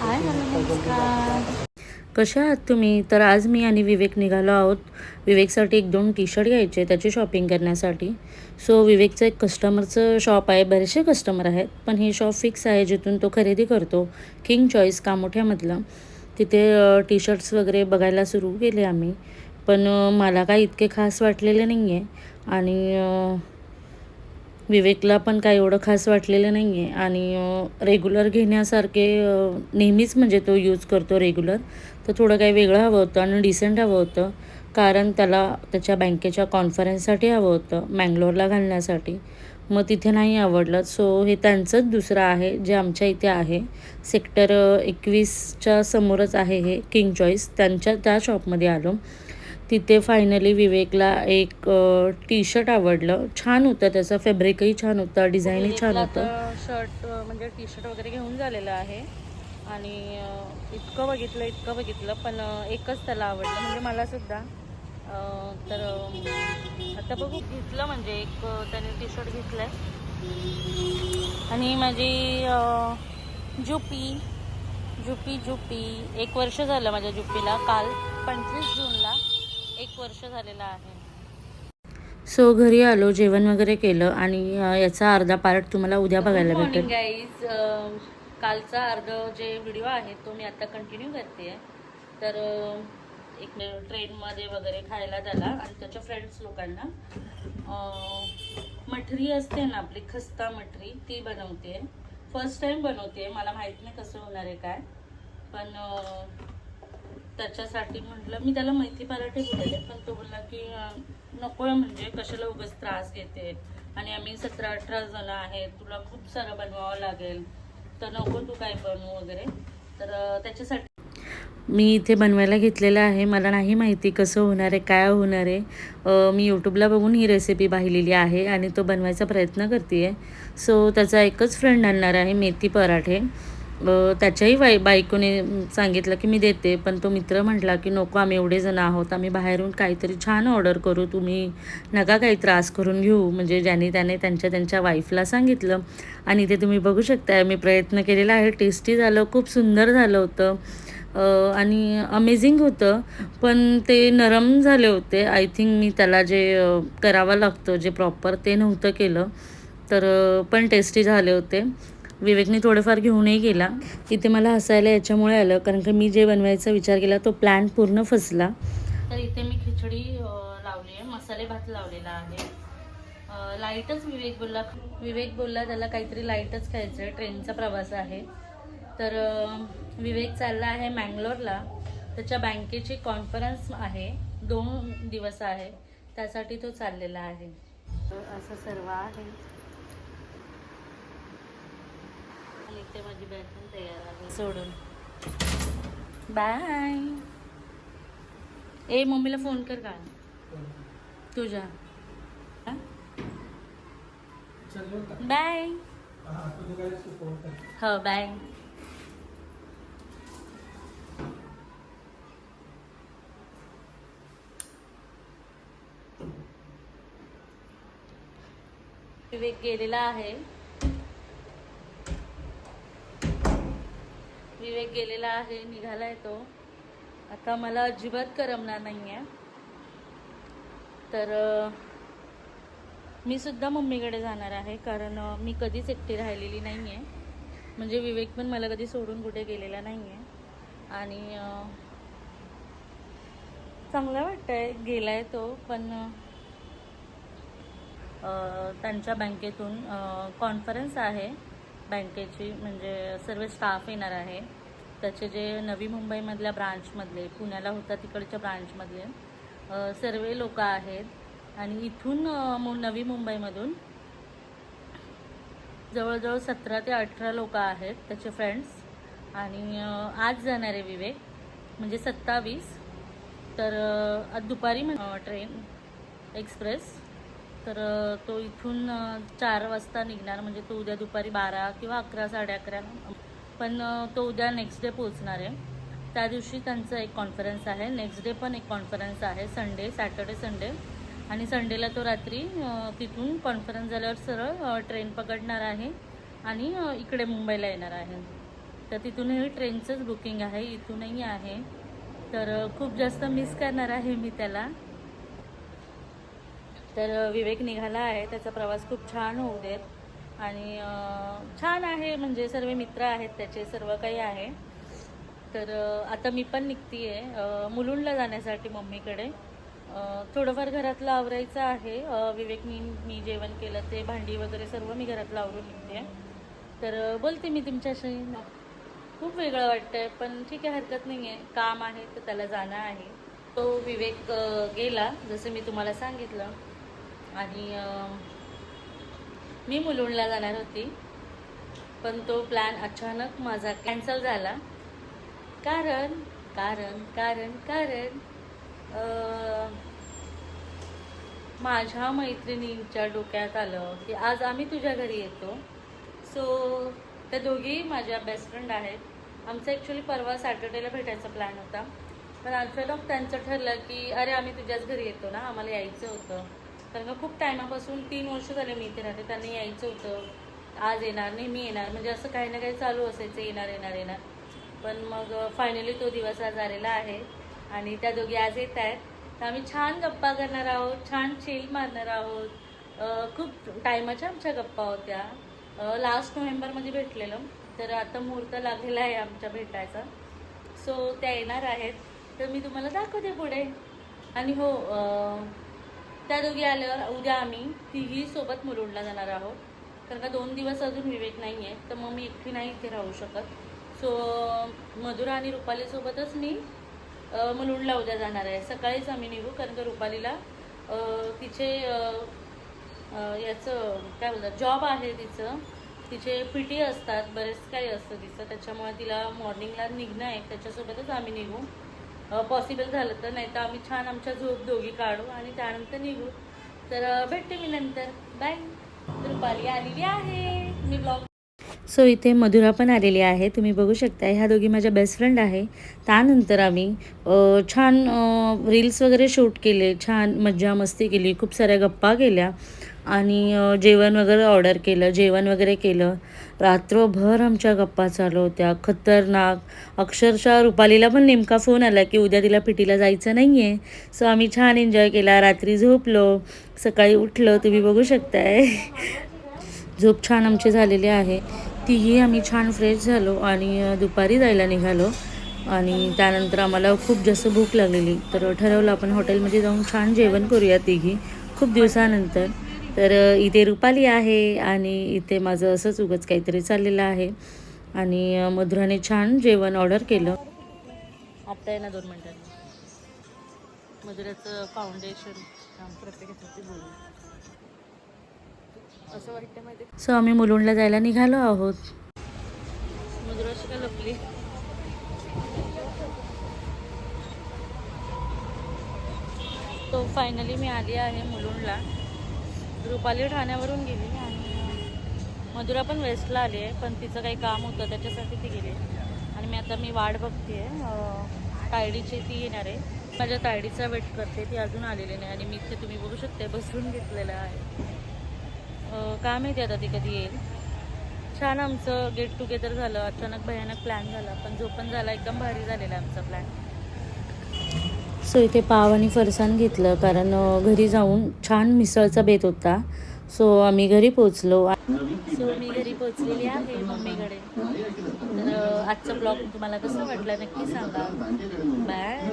Hi hello नमस्कार. कशा आहात तुम्ही? तर आज मी आणि विवेक निघालो आहोत. विवेकसाठी एक दोन टी शर्ट घ्यायचे त्याची शॉपिंग करण्यासाठी. सो विवेकचं एक कस्टमरचं शॉप आहे. बरेचसे कस्टमर आहेत पण हे शॉप फिक्स आहे जिथून तो खरेदी करतो. किंग चॉईस कामोठ्यामधलं. तिथे टी शर्ट्स वगैरे बघायला सुरू केले आम्ही. पण मला काय इतके खास वाटलेले नाही आहे आणि विवेकला पण काय एवढं खास वाटलेलं नाही आहे आणि रेग्युलर घेण्यासारखे नेहमीच म्हणजे तो यूज करतो रेग्युलर तर थोडं काही वेगळं हवं होतं आणि डिसेंट हवं होतं. कारण त्याला त्याच्या बँकेच्या कॉन्फरन्ससाठी हवं होतं मँगलोरला घालण्यासाठी. मग तिथे नाही आवडलं. सो हे त्यांचंच दुसरं आहे जे आमच्या इथे आहे. सेक्टर एकवीसच्या समोरच आहे हे किंग चॉईस त्यांच्या त्या शॉपमध्ये आलो. तिथे फायनली विवेकला एक टी शर्ट आवडलं. छान होतं त्याचं. फॅब्रिकही छान होतं. डिझाईनही छान होतं. शर्ट म्हणजे टी शर्ट वगैरे घेऊन झालेलं आहे. आणि इतकं बघितलं इतकं बघितलं पण एकच त्याला आवडलं. म्हणजे मला सुद्धा तर आता बघू. घेतलं म्हणजे एक त्याने टी शर्ट घेतलं आहे आणि माझी जुपी जुपी जुपी. एक वर्ष झालं माझ्या जुपीला. काल पंचवीस जूनला एक वर्ष झालेलं आहे. सो घरी आलो जेवण वगैरे केलं आणि याचा अर्धा पार्ट तुम्हाला उद्या बघायला भेटेल. गाईज कालचा अर्ध जे व्हिडिओ आहे तो मी आता कंटिन्यू करते तर एक ट्रेनमध्ये वगैरे खायला त्याला आणि त्याच्या फ्रेंड्स लोकांना मठरी असते ना आपली खस्ता मठरी ती बनवते फर्स्ट टाइम बनवते मला माहीत नाही कसं होणार आहे काय. पण त्याच्यासाठी म्हटलं मी त्याला मैथी पराठे बोलले पण तो बोलला की नको आहे म्हणजे कशाला उगाच त्रास घेते. आणि आम्ही सतरा अठरा जण आहेत तुला खूप सारं बनवावं लागेल तर नको तू काय बनवू वगैरे. तर त्याच्यासाठी मी इथे बनवायला घेतलेलं आहे. मला नाही माहिती कसं होणार आहे काय होणार आहे. मी यूट्यूबला बघून ही रेसिपी पाहिलेली आहे आणि तो बनवायचा प्रयत्न करते आहे सो त्याचा एकच फ्रेंड आणणार आहे मेथी पराठे. त्याच्याही बाई बायकोने सांगितलं की मी देते पण तो मित्र म्हटला की नको आम्ही एवढे जण आहोत आम्ही बाहेरून काहीतरी छान ऑर्डर करू तुम्ही नका काही त्रास करून घेऊ. म्हणजे ज्याने त्याने त्यांच्या त्यांच्या वाईफला सांगितलं. आणि ते तुम्ही बघू शकता मी प्रयत्न केलेला आहे. टेस्टी झालं खूप सुंदर झालं होतं. आणि अमेझिंग होतं पण ते नरम झाले होते. आय थिंक मी त्याला जे करावं लागतं जे प्रॉपर ते नव्हतं केलं. तर पण टेस्टी झाले होते. विवेकने थोडंफार घेऊनही गेला. इथे मला हसायला याच्यामुळे आलं कारण की मी जे बनवायचा विचार केला तो प्लॅन पूर्ण फसला. तर इथे मी खिचडी लावली आहे मसाले भात लावलेला आहे. लाईटच विवेक बोलला. विवेक बोलला त्याला काहीतरी लाईटच खायचं आहे ट्रेनचा प्रवास आहे. तर विवेक चालला आहे मँगलोरला. त्याच्या बँकेची कॉन्फरन्स आहे दोन दिवस आहे. त्यासाठी तो चाललेला आहे. असं सर्व आहे. आणि इथे माझी बॅग पण तयार आहे. सोडून. बाय ए मम्मीला फोन कर का? तुझ्या? बाय हो बाय विवेक गेलेला आहे. विवेक गेलेला आहे निघालाय तो. आता मला अजिबात करमणार नाही आहे तर मी सुद्धा मम्मीकडे जाणार आहे कारण मी कधीच एकटी राहिलेली नाही आहे म्हणजे विवेक पण मला कधी सोडून कुठे गेलेला नाही आहे आणि अं, आहे वाटतंय गेलाय तो पण त्यांच्या बँकेतून कॉन्फरन्स आहे. बँकेची म्हणजे सर्व स्टाफ येणार आहे. त्याचे जे नवी मुंबईमधल्या ब्रांचमधले पुण्याला होता तिकडच्या ब्रांचमधले सर्व लोक आहेत. आणि इथून मु- नवी मुंबईमधून जवळजवळ सतरा ते अठरा लोक आहेत त्याचे फ्रेंड्स आणि आज जाणार आहे विवेक म्हणजे सत्तावीस. तर आज दुपारी ट्रेन एक्सप्रेस तर तो इथून चार वाजता निघणार म्हणजे तो उद्या दुपारी बारा किंवा अकरा साडे अकरा. पण तो उद्या नेक्स्ट डे पोचणार आहे. त्या दिवशी त्यांचं एक कॉन्फरन्स आहे. नेक्स्ट डे पण एक कॉन्फरन्स आहे. संडे सॅटर्डे संडे आणि संडेला तो रात्री तिथून कॉन्फरन्स झाल्यावर सरळ ट्रेन पकडणार आहे आणि इकडे मुंबईला येणार आहे. तर तिथूनही ट्रेनचंच बुकिंग आहे. इथूनही आहे. तर खूप जास्त मिस करणार आहे मी त्याला. तर विवेक निघाला आहे. त्याचा प्रवास खूप छान होऊ देत. आणि छान आहे म्हणजे सर्व मित्र आहेत त्याचे सर्व काही आहे. तर आता मी पण निघती आहे मुलुंडला जाण्यासाठी मम्मीकडे. थोडंफार घरातलं आवरायचं आहे. विवेक विवेकनी मी जेवण केलं ते भांडी वगैरे सर्व मी घरातलं आवरून निघते तर बोलते मी तुमच्याशी. खूप वेगळं वाटतंय पण ठीक आहे हरकत नाही आहे काम आहे तर त्याला जाणं आहे. तो विवेक गेला जसं मी तुम्हाला सांगितलं. आणि मी मुलुंडला जाणार होती पण तो प्लॅन अचानक माझा कॅन्सल झाला. कारण कारण कारण कारण माझ्या मैत्रिणींच्या डोक्यात आलं की आज आम्ही तुझ्या घरी येतो. सो त्या दोघी माझ्या बेस्ट फ्रेंड आहेत. आमचा ॲक्च्युली परवा सॅटर्डेला भेटायचा प्लॅन होता. पण अचानक त्यांचं ठरलं की अरे आम्ही तुझ्याच घरी येतो ना आम्हाला यायचं होतं. कारण का खूप टायमापासून तीन वर्ष झाले मी इथे राहते त्यांना यायचं होतं. आज येणार नाही मी येणार. म्हणजे असं काही ना काही चालू असायचं येणार येणार येणार. पण मग फायनली तो दिवस आज आलेला आहे. आणि त्या दोघी आज येत आहेत. तर आम्ही छान गप्पा करणार आहोत छान चिल मारणार आहोत. खूप टायमाच्या आमच्या गप्पा होत्या. लास्ट नोव्हेंबरमध्ये भेटलेलं. तर आता मुहूर्त लागलेला आहे आमच्या भेटायचा. सो त्या येणार आहेत. तर मी तुम्हाला दाखवते पुढे. आणि हो त्या दोघी आल्यावर उद्या आम्ही तिघी सोबत मुलुंडला जाणार आहोत. कारण का दोन दिवस अजून विवेक नाही आहे तर मग मी एकटी नाही इथे राहू शकत. सो मधुरा आणि रुपालीसोबतच मी मुलुंडला उद्या जाणार आहे. सकाळीच आम्ही निघू कारण का रुपालीला तिचे याचं काय बोलतात जॉब आहे तिचं. तिचे पी टी असतात बरेच काही असतं तिचं. त्याच्यामुळे तिला मॉर्निंगला निघणं आहे. त्याच्यासोबतच आम्ही निघू. पॉसिबल झालं तर नाही तर आम्ही छान आमच्या झोप दोघी काढू आणि त्यानंतर निघू. तर भेटते मी नंतर. बाय रुपाली आलेली आहे. मी ब्लॉग सो इथे मधुरा पण आलेली आहे. तुम्ही बघू शकता ह्या दोघी माझ्या बेस्ट फ्रेंड आहे. त्यानंतर आम्ही छान रील्स वगैरे शूट केले छान मज्जा मस्ती केली खूप साऱ्या गप्पा केल्या. आणि जेवण वगैरे ऑर्डर केलं जेवण वगैरे केलं. रात्रभर आमच्या गप्पा चालू होत्या. खतरनाक. अक्षरशः रुपालीला पण नेमका फोन आला की उद्या तिला पिटीला जायचं नाही आहे सो आम्ही छान एन्जॉय केला. रात्री झोपलो. सकाळी उठलो. तुम्ही बघू शकताय. झोप छान आमची झालेली आहे. तीही आम्ही छान फ्रेश झालो आणि दुपारी जायला निघालो. आणि त्यानंतर आम्हाला खूप जास्त भूक लागलेली. तर ठरवलं आपण हॉटेलमध्ये जाऊन छान जेवण करूया तिघी. खूप दिवसानंतर. तर इथे रुपाली आहे आणि इथे माझं असंच उगच काहीतरी चाललेलं आहे. आणि मधुराने छान जेवण ऑर्डर केलं. आत्ता आहे ना दोन मिनटांनी मधुराचं फाउंडेशन प्रत्येकासाठी बोलू. असं वाटतं माहिती सो आम्ही मुलुंडला जायला निघालो आहोत. लपली? तो फायनली मी आली आहे मुलुंडला. रुपाली ठाण्यावरून गेली आणि मधुरा पण वेस्टला आली आहे पण तिचं काही काम होतं त्याच्यासाठी ती गेली आणि मी आता मी वाट बघते तायडीची ती येणार आहे. माझ्या तायडीचा वेट करते ती अजून आलेली नाही आणि मी ते तुम्ही बघू शकते बसून घेतलेलं आहे. काय माहिती आता ती कधी येईल. छान आमचं गेट टुगेदर झालं. अचानक भयानक प्लॅन झाला. पण जो पण झाला एकदम भारी झालेला आमचा प्लॅन सो इथे पाव आणि फरसाण घेतलं. कारण घरी जाऊन छान मिसळचा बेत होता. सो आम्ही घरी पोचलो सो मी घरी पोचलेली आहे मम्मीकडे. तर आजचं ब्लॉग तुम्हाला कसं वाटलं नक्की सांगा. बाय